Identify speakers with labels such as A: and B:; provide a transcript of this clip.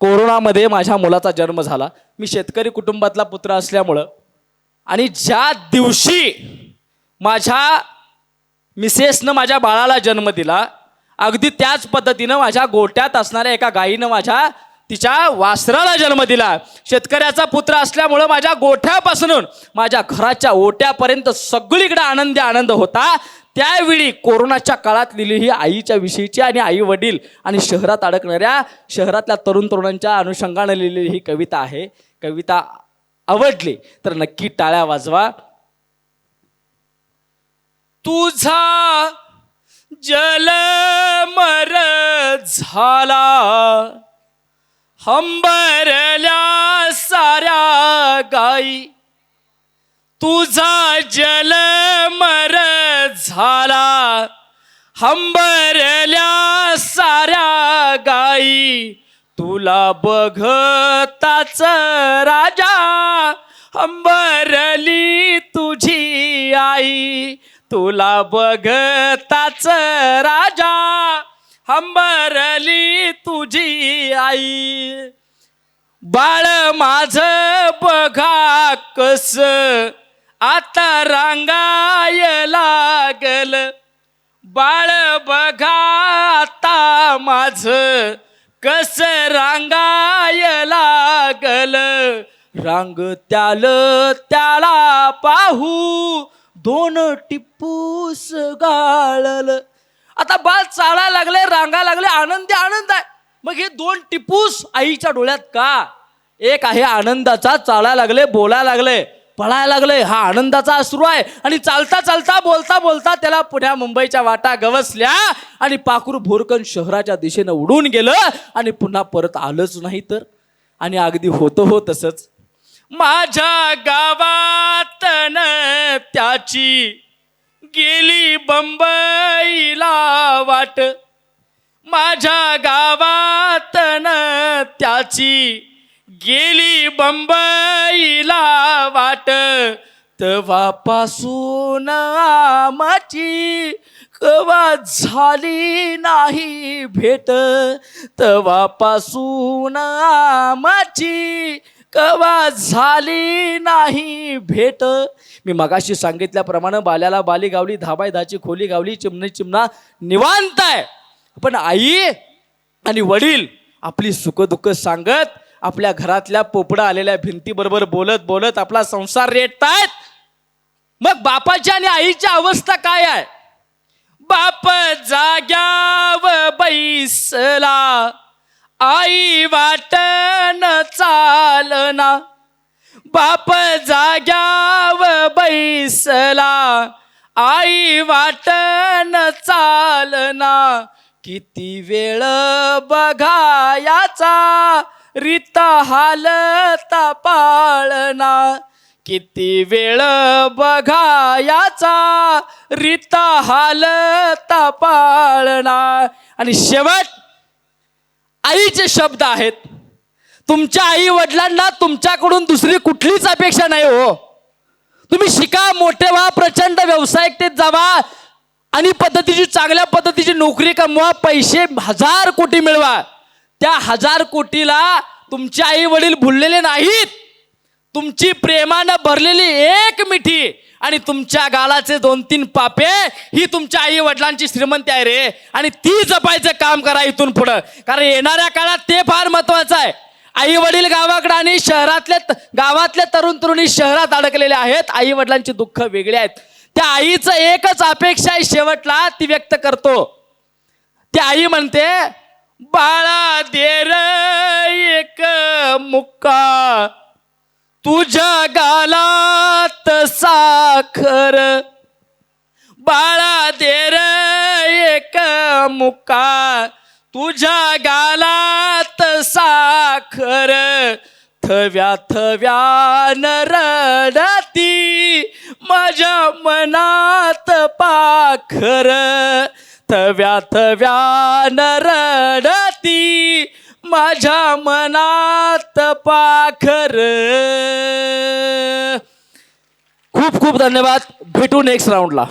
A: कोरोनामध्ये माझ्या मुलाचा जन्म झाला. मी शेतकरी कुटुंबातला पुत्र असल्यामुळं आणि ज्या दिवशी माझ्या मिसेसनं माझ्या बाळाला जन्म दिला अगदी त्याच पद्धतीनं माझ्या गोट्यात असणाऱ्या एका गायीनं माझ्या तिच्या वासराला जन्म दिला. शेतकऱ्याचा पुत्र असल्यामुळं माझ्या गोठ्यापासून माझ्या घराच्या ओट्यापर्यंत सगळीकडे आनंदी आनंद होता. त्यावेळी कोरोनाच्या काळात लिहिली ही आईच्या विषयीची आणि आई वडील आणि शहरात अडकणाऱ्या शहरातल्या तरुण तरुणांच्या अनुषंगानं लिहिलेली ही कविता आहे. कविता आवडली तर नक्की टाळ्या वाजवा. तुझा जलमर झाला हंबरल्या साऱ्या गाई. तुझा जलमर झाला. हंबरल्या साऱ्या गाई तुला बघताच राजा. हंबरली तुझी आई तुला बघताच राजा. हंबरली तुझी आई. बाळ माझ बघा कस आता रांगायला लागल बाळ बघा आता माझ कस रांगाय लागल. रांग त्याल त्याला पाहू दोन टिप्पूस गाळल. आता बाळ चाळा लागले रांगा लागले आनंदी आनंद आहे. मग हे दोन टिपूस आईच्या डोळ्यात का? एक आहे आनंदाचा चाळा लागले बोला लागले. पळायला लागलंय. हा आनंदाचा अश्रू आहे. आणि चालता चालता बोलता बोलता त्याला पुण्या मुंबईच्या वाटा गवसल्या आणि पाखरू भोरकन शहराच्या दिशेनं उडून गेलं आणि पुन्हा परत आलंच नाही तर. आणि अगदी होतं हो तसंच. माझ्या गावात न त्याची गेली बंबईला वाट. माझ्या गावात न त्याची गेली बंबई वाट तेव्हापासून आमाची कवा झाली नाही भेट तेव्हापासून आमाची कवा झाली नाही भेट. मी मगाशी सांगितल्याप्रमाणे बाल्याला बाली गावली धाबाय धाची खोली गावली चिमणी चिमणा निवांत आहे. पण आई आणि वडील आपली सुखदुःख सांगत आपल्या घरातल्या पोपडा आलेल्या भिंतीबरोबर बोलत बोलत आपला संसार रेटतायत मग बापाची आणि आईची अवस्था काय आहे? बाप जाग्याव बैसला आई वाटन चालना. बाप जाग्याव बैसला आई वाटन चालना. किती वेळ बघायाचा रीता हालता पाळना किती वेळ बघायाचा. रीता हालता पाळणा. आणि शेवट आईचे शब्द आहेत. तुमच्या आई वडिलांना तुमच्याकडून दुसरी कुठलीच अपेक्षा नाही हो. तुम्ही शिका मोठे व्हा प्रचंड व्यावसायिकतेत जावा. आणि पद्धतीची चांगल्या पद्धतीची नोकरी कमवा. पैसे हजार कोटी मिळवा. त्या हजार कोटीला तुमचे आई वडील भुललेले नाहीत. तुमची प्रेमानं भरलेली एक मिठी आणि तुमच्या गालाचे दोन तीन पापे ही तुमच्या आई वडिलांची श्रीमंती आहे रे. आणि ती जपायचं काम करा इथून पुढं. कारण येणाऱ्या काळात ते फार महत्वाचं आहे. आई वडील गावाकडे आणि शहरातले गावातले तरुण तरुणी शहरात अडकलेले आहेत. आई वडिलांची दुःख वेगळे आहेत. त्या आईचं एकच अपेक्षा आहे शेवटला ती व्यक्त करतो. ती आई म्हणते बाळा देर एक मुक्का. तुझ्या गालात साखर. बाळा देर एक मुक्का. तुझ्या गालात साखर. थव्या थव्यान रडती. माझ्या मनात पाखर. थव्या थव्या नरडती माझ्या मनात पाखर. खूप खूप धन्यवाद. भेटू नेक्स्ट राऊंडला